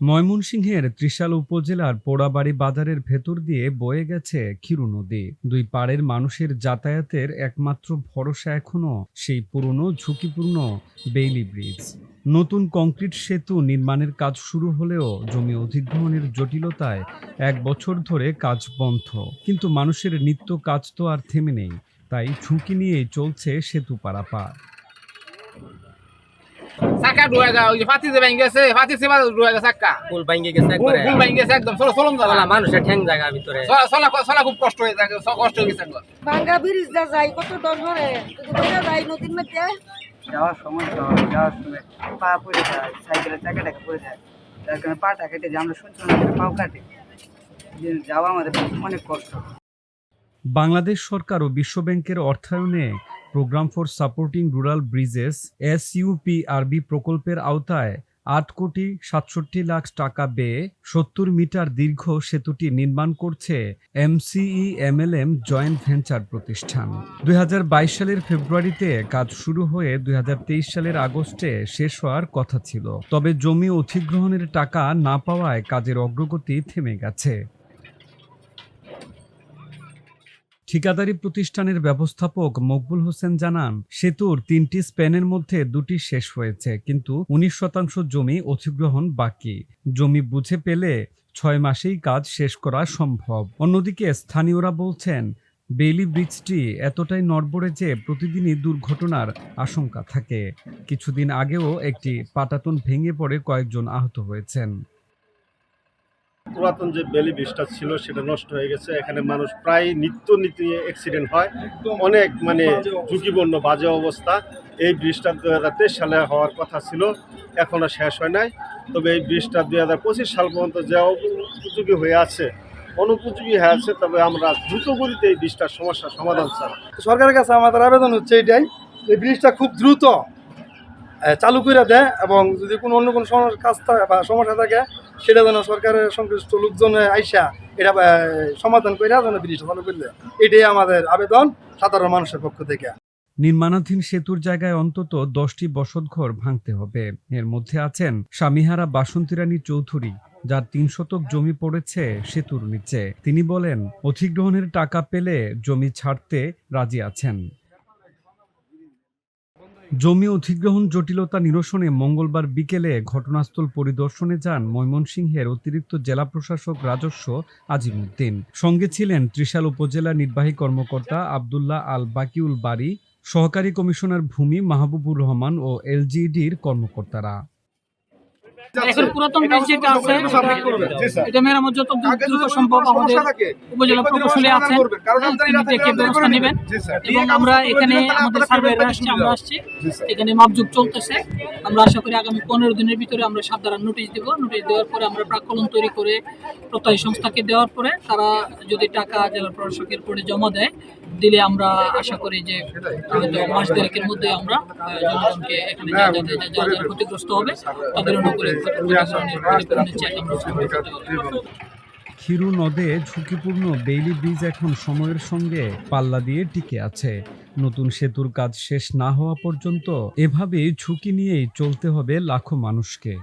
ময়মনসিংহের ত্রিশাল উপজেলার পোড়াবাড়ি বাজারের ভেতর দিয়ে বয়ে গেছে ক্ষীরু নদী। দুই পাড়ের মানুষের যাতায়াতের একমাত্র ভরসা এখনও সেই পুরনো, ঝুঁকিপূর্ণ বেইলি ব্রিজ। নতুন কংক্রিট সেতু নির্মাণের কাজ শুরু হলেও জমি অধিগ্রহণের জটিলতায় এক বছর ধরে কাজ বন্ধ। কিন্তু মানুষের নিত্য কাজ তো আর থেমে নেই, তাই ঝুঁকি নিয়েই চলছে সেতু পারাপার। চাকা ডুয়ে গা ওই যে ফাতি যে ভেঙে গেছে ফাতি সেবা ডুয়ে গেছে চাকা। ফুল ভাঙ্গে গেছে একবারে ফুল ভেঙে গেছে একদম চলুন চলা যাবা মানুষের ঠ্যাং জায়গা ভিতরে চলা চলা খুব কষ্ট হয়ে থাকে স- কষ্ট হয়ে গেছে একবার ভাঙ্গা ব্রিজ দা যাই কত ডর ধরে বইরা যাই নদীর মধ্যে? যাওয়ার সমস্যা হয় যাওয়ার সময় পা পড়ে যায় সাইকেলের চাকাটাকে পড়ে যায়। যার কারণে পাটা কেটে যায় আমরা শুনছি অনেকের পাও কাটে। যাওয়া আমাদের অনেক কষ্ট। বাংলাদেশ সরকার ও বিশ্বব্যাংকের অর্থায়নে program for supporting rural bridges SUPRB প্রকল্পের আওতায় আট কোটি সাতষট্টি লাখ টাকা ব্যয়ে সত্তর মিটার দীর্ঘ সেতুটি নির্মাণ করছে এমসিই এমএলএম জয়েন্ট ভেঞ্চার প্রতিষ্ঠান। দুই হাজার বাইশ সালের ফেব্রুয়ারিতে কাজ শুরু হয়ে দুই হাজার তেইশ সালের আগস্টে শেষ হওয়ার কথা ছিল। তবে জমি অধিগ্রহণের টাকা না পাওয়ায় কাজের অগ্রগতি থেমে গেছে। ঠিকাদারি প্রতিষ্ঠানের ব্যবস্থাপক মকবুল হোসেন জানান, সেতুর তিনটি স্প্যানের মধ্যে দুটি শেষ হয়েছে, কিন্তু উনিশ শতাংশ জমি অধিগ্রহণ বাকি। জমি বুঝে পেলে ছয় মাসেই কাজ শেষ করা সম্ভব। অন্যদিকে স্থানীয়রা বলছেন, বেইলি ব্রিজটি এতটাই নড়বড়ে যে প্রতিদিনই দুর্ঘটনার আশঙ্কা থাকে। কিছুদিন আগেও একটি পাটাতন ভেঙে পড়ে কয়েকজন আহত হয়েছেন। পুরাতন যে বেলি ব্রিজটা ছিল সেটা নষ্ট হয়ে গেছে। এখানে মানুষ প্রায় নিত্য নিত্য অ্যাক্সিডেন্ট হয়। অনেক মানে ঝুঁকিপূর্ণ বাজে অবস্থা। এই ব্রিজটা দু হাজার তেইশ সালে হওয়ার কথা ছিল এখনও শেষ হয় নাই। তবে এই ব্রিজটা দুই হাজার পঁচিশ সাল পর্যন্ত যে উপযোগী হয়ে আছে অনুপযোগী হয়ে আছে তবে আমরা দ্রুত গতিতে এই ব্রিজটার সমস্যার সমাধান চাই। সরকারের কাছে আমাদের আবেদন হচ্ছে এটাই এই ব্রিজটা খুব দ্রুত চালু করে দেয় এবং যদি কোনো অন্য কোনো সমস্যা কাজ থাকে বা সমস্যা থাকে সেটা যেন সরকারের সংশ্লিষ্ট লোকজনে আইসা এটা সমাধান করে যেন ব্রিজটা চালু করে দেয় এটাই আমাদের আবেদন সাধারণ মানুষের পক্ষ থেকে। নির্মাণাধীন সেতুর জায়গায় অন্তত দশটি বসতঘর ভাঙতে হবে। এর মধ্যে আছেন স্বামীহারা বাসন্তী রানী চৌধুরী, যার তিন শতক জমি পড়েছে সেতুর নিচে। তিনি বলেন, অধিগ্রহণের টাকা পেলে জমি ছাড়তে রাজি আছেন। জমি অধিগ্রহণ জটিলতা নিরসনে মঙ্গলবার বিকেলে ঘটনাস্থল পরিদর্শনে যান ময়মনসিংহের অতিরিক্ত জেলা প্রশাসক রাজস্ব আজিমুদ্দিন। সঙ্গে ছিলেন ত্রিশাল উপজেলা নির্বাহী কর্মকর্তা আবদুল্লাহ আল বাকিউল বাড়ি সহকারী কমিশনার ভূমি মাহবুবুর রহমান ও এলজিডির কর্মকর্তারা। এখন পুরাতন ব্রিজ যেটা আছে। এটা মেরামত যত দ্রুত সম্ভব আমাদের উপজেলা প্রকৌশলী আছেন। দেখে ব্যবস্থা নেবেন। এবং আমরা এখানে আমাদের সার্ভেয়ার আসছে আমরা আসছি। এখানে মাপযোগ চলতেছে। আমরা আশা করি আগামী পনেরো দিনের ভিতরে আমরা সাধারণ নোটিশ দিব। নোটিশ দেওয়ার পরে আমরা প্রাকলন তৈরি করে প্রত্যয় সংস্থাকে দেওয়ার পরে তারা যদি টাকা জেলা প্রশাসকের পরে জমা দেয় দিলে আমরা আশা করি যে হয়তো মাস দেড়েকের মধ্যে আমরা জনগণকে এখানে যা- যা- যারা যারা ক্ষতিগ্রস্ত হবে তাদের অনুকূলে ক্ষীরু নদে ঝুঁকিপূর্ণ বেইলি ব্রিজ এখন সময়ের সঙ্গে পাল্লা দিয়ে টিকে আছে। নতুন সেতুর কাজ শেষ না হওয়া পর্যন্ত এভাবেই ঝুঁকি নিয়েই চলতে হবে লাখো মানুষকে।